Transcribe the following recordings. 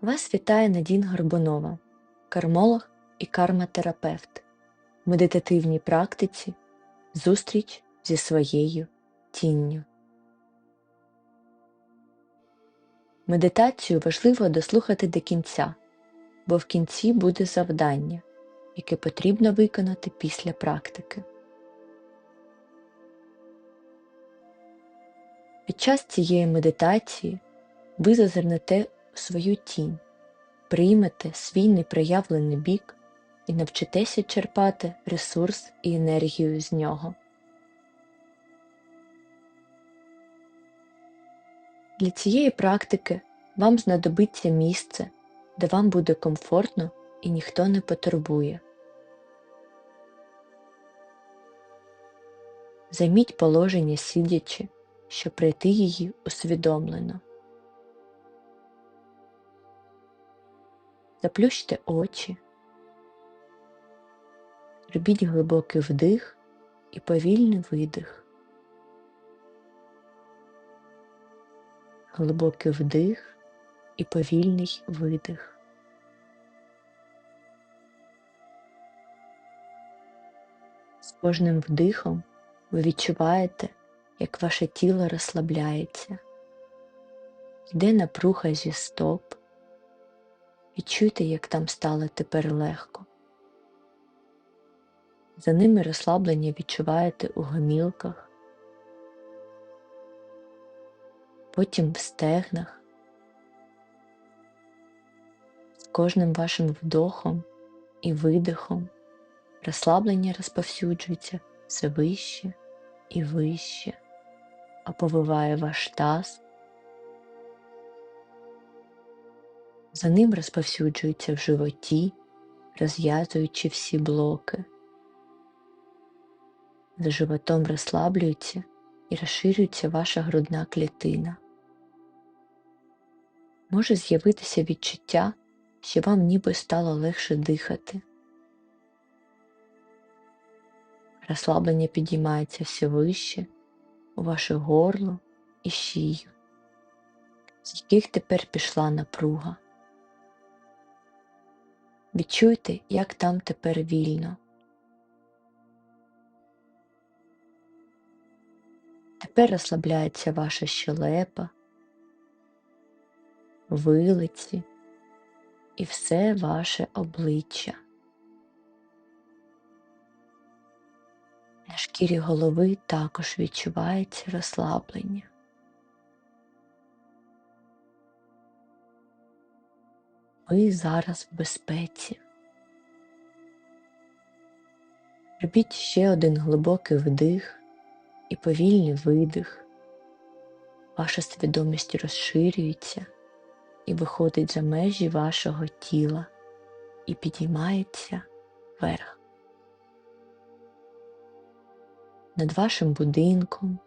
Вас вітає Надін Горбунова, кармолог і карматерапевт в медитативній практиці Зустріч зі своєю тінню. Медитацію важливо дослухати до кінця, бо в кінці буде завдання, яке потрібно виконати після практики. Під час цієї медитації ви зазирнете свою тінь, приймете свій непроявлений бік і навчитеся черпати ресурс і енергію з нього. Для цієї практики вам знадобиться місце, де вам буде комфортно і ніхто не потурбує. Займіть положення сидячи, щоб пройти її усвідомлено. Заплющте очі, робіть глибокий вдих і повільний видих. Глибокий вдих і повільний видих. З кожним вдихом ви відчуваєте, як ваше тіло розслабляється, йде напруга зі стоп. Відчуйте, як там стало тепер легко. За ними розслаблення відчуваєте у гомілках, потім в стегнах. З кожним вашим вдохом і видихом розслаблення розповсюджується все вище і вище, оповиває ваш таз. За ним розповсюджується в животі, розв'язуючи всі блоки. За животом розслаблюється і розширюється ваша грудна клітина. Може з'явитися відчуття, що вам ніби стало легше дихати. Розслаблення підіймається все вище у ваше горло і шию, з яких тепер пішла напруга. Відчуйте, як там тепер вільно. Тепер розслабляється ваша щелепа, вилиці і все ваше обличчя. На шкірі голови також відчувається розслаблення. Ви зараз в безпеці. Робіть ще один глибокий вдих і повільний видих. Ваша свідомість розширюється і виходить за межі вашого тіла і підіймається вверх. Над вашим будинком,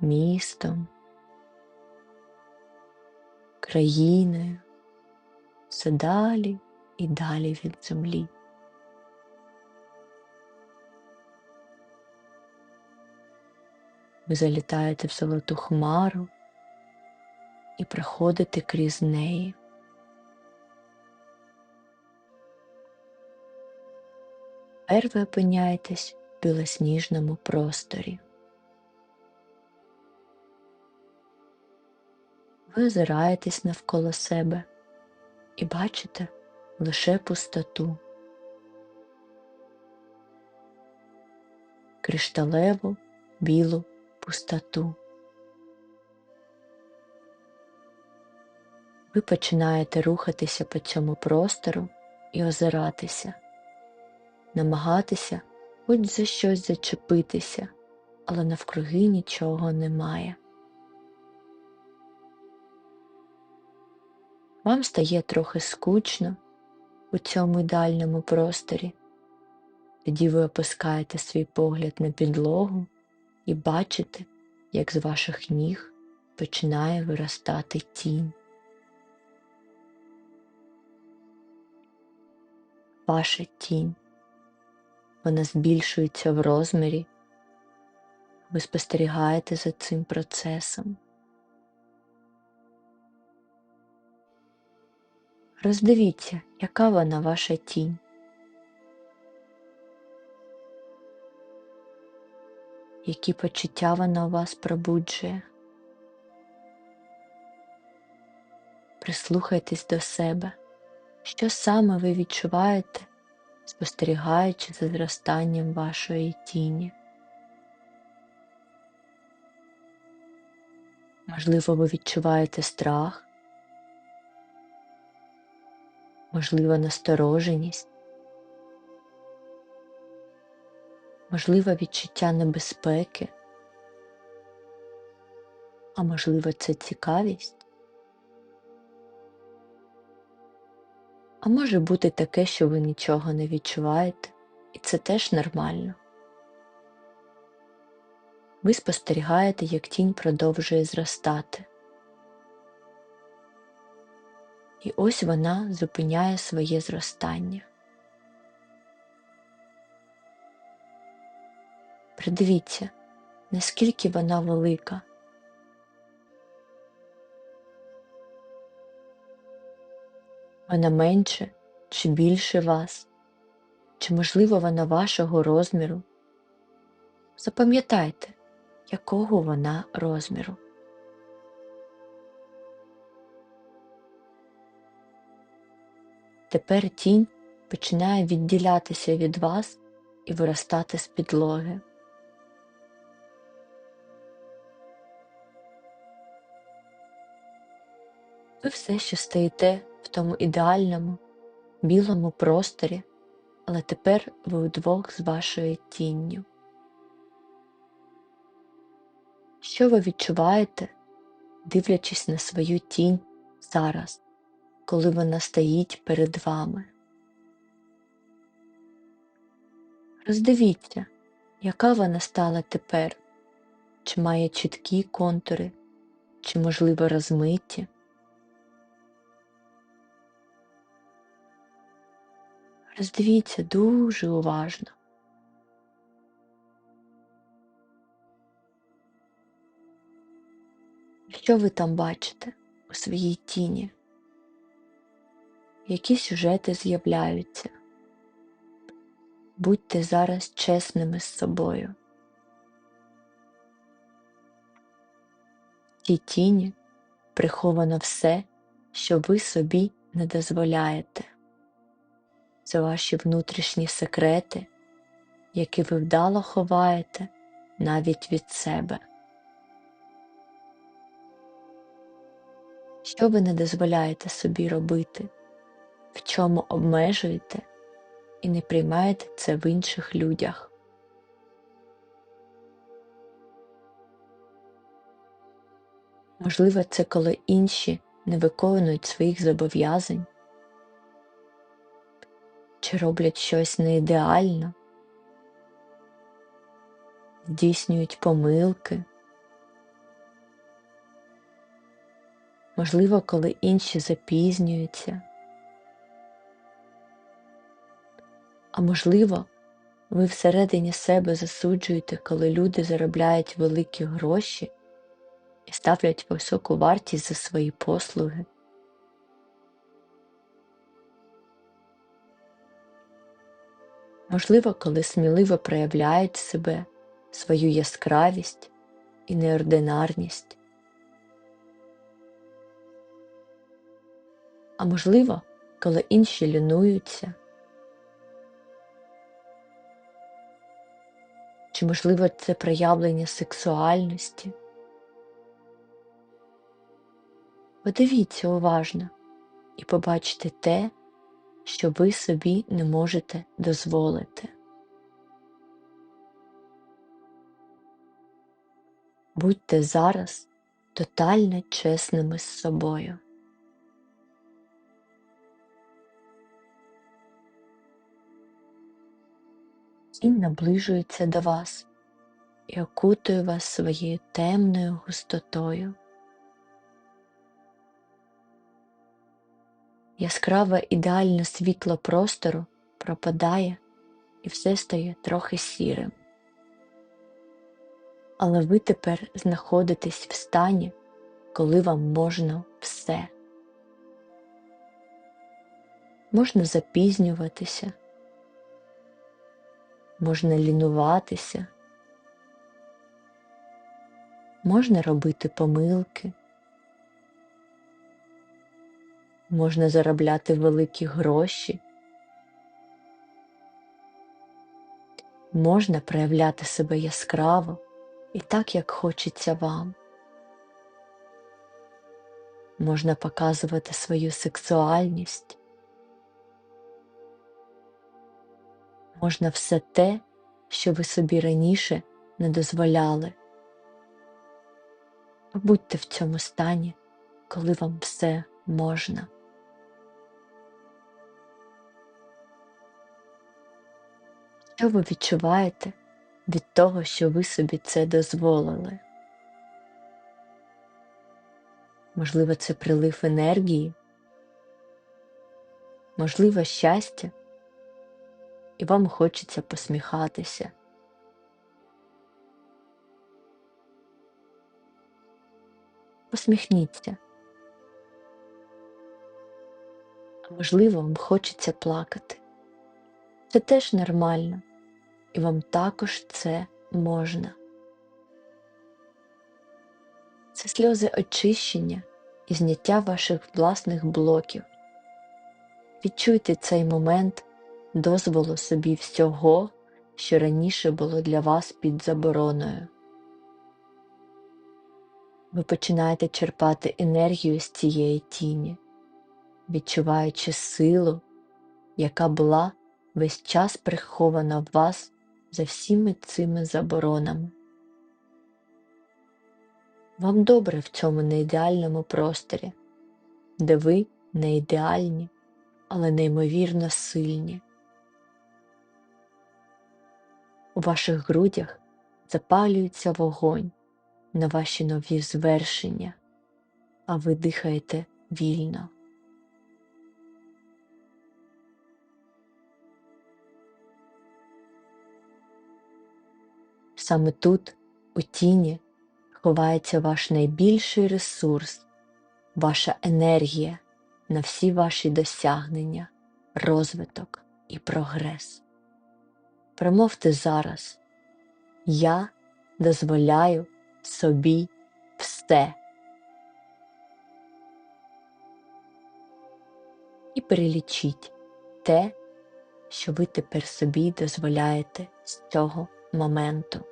містом, країною, все далі і далі від землі. Ви залітаєте в золоту хмару і проходите крізь неї. Тепер ви опиняєтесь в білосніжному просторі. Ви озираєтесь навколо себе і бачите лише пустоту, кришталеву білу пустоту. Ви починаєте рухатися по цьому простору і озиратися, намагатися хоч за щось зачепитися, але навкруги нічого немає. Вам стає трохи скучно у цьому ідеальному просторі, тоді ви опускаєте свій погляд на підлогу і бачите, як з ваших ніг починає виростати тінь. Ваша тінь. Вона збільшується в розмірі. Ви спостерігаєте за цим процесом. Роздивіться, яка вона ваша тінь. Які почуття вона у вас пробуджує. Прислухайтесь до себе, що саме ви відчуваєте, спостерігаючи за зростанням вашої тіні. Можливо, ви відчуваєте страх, можливо, настороженість, можливо, відчуття небезпеки, а можливо, це цікавість. А може бути таке, що ви нічого не відчуваєте, і це теж нормально. Ви спостерігаєте, як тінь продовжує зростати. І ось вона зупиняє своє зростання. Придивіться, наскільки вона велика. Вона менше чи більше вас, чи, можливо, вона вашого розміру. Запам'ятайте, якого вона розміру. Тепер тінь починає відділятися від вас і виростати з підлоги. Ви все ще стоїте в тому ідеальному, білому просторі, але тепер ви удвох з вашою тінню. Що ви відчуваєте, дивлячись на свою тінь зараз, коли вона стоїть перед вами? Роздивіться, яка вона стала тепер, чи має чіткі контури, чи, можливо, розмиті. Роздивіться дуже уважно. Що ви там бачите у своїй тіні? Які сюжети з'являються? Будьте зараз чесними з собою. В тій тіні приховано все, що ви собі не дозволяєте. Це ваші внутрішні секрети, які ви вдало ховаєте навіть від себе. Що ви не дозволяєте собі робити, в чому обмежуєте і не приймаєте це в інших людях. Можливо, це коли інші не виконують своїх зобов'язань чи роблять щось не ідеально, здійснюють помилки. Можливо, коли інші запізнюються. А можливо, ви всередині себе засуджуєте, коли люди заробляють великі гроші і ставлять високу вартість за свої послуги. Можливо, коли сміливо проявляють себе, свою яскравість і неординарність. А можливо, коли інші лінуються. Чи, можливо, це проявлення сексуальності? Подивіться уважно і побачите те, що ви собі не можете дозволити. Будьте зараз тотально чесними з собою. Тінь наближується до вас і окутує вас своєю темною густотою. Яскраве ідеальне світло простору пропадає і все стає трохи сірим. Але ви тепер знаходитесь в стані, коли вам можна все. Можна запізнюватися, можна лінуватися, можна робити помилки, можна заробляти великі гроші, можна проявляти себе яскраво і так, як хочеться вам. Можна показувати свою сексуальність, можна все те, що ви собі раніше не дозволяли. Побудьте в цьому стані, коли вам все можна. Що ви відчуваєте від того, що ви собі це дозволили? Можливо, це прилив енергії, можливо, щастя, і вам хочеться посміхатися. Посміхніться. А можливо, вам хочеться плакати. Це теж нормально, і вам також це можна. Це сльози очищення і зняття ваших власних блоків. Відчуйте цей момент дозволу собі всього, що раніше було для вас під забороною. Ви починаєте черпати енергію з цієї тіні, відчуваючи силу, яка була весь час прихована в вас за всіми цими заборонами. Вам добре в цьому неідеальному просторі, де ви не ідеальні, але неймовірно сильні. У ваших грудях запалюється вогонь на ваші нові звершення, а ви дихаєте вільно. Саме тут, у тіні, ховається ваш найбільший ресурс, ваша енергія на всі ваші досягнення, розвиток і прогрес. Промовте зараз, я дозволяю собі все. І перелічіть те, що ви тепер собі дозволяєте з цього моменту.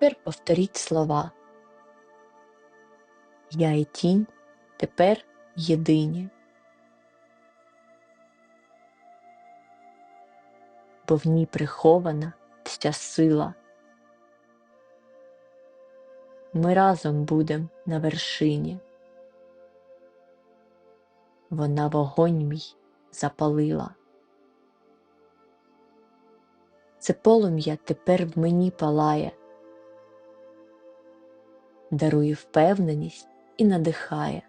Тепер повторіть слова. Я і тінь тепер єдині. Бо в ній прихована вся сила. Ми разом будем на вершині. Вона вогонь мій запалила. Це полум'я тепер в мені палає дарує впевненість і надихає.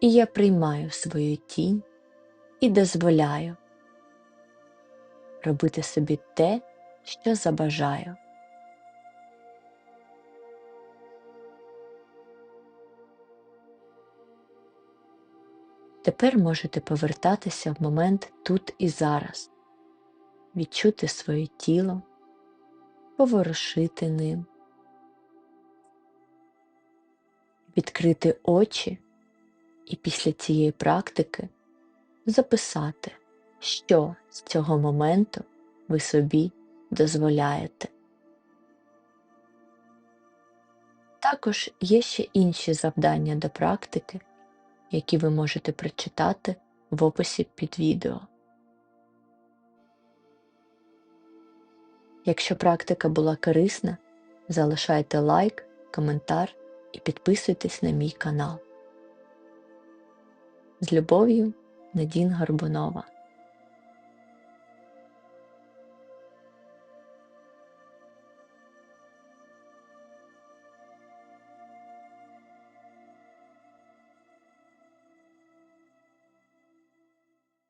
І я приймаю свою тінь і дозволяю робити собі те, що забажаю. Тепер можете повертатися в момент тут і зараз, відчути своє тіло, поворушити ним. Відкрити очі і після цієї практики записати, що з цього моменту ви собі дозволяєте. Також є ще інші завдання до практики, які ви можете прочитати в описі під відео. Якщо практика була корисна, залишайте лайк, коментар і підписуйтесь на мій канал. З любов'ю Надін Горбунова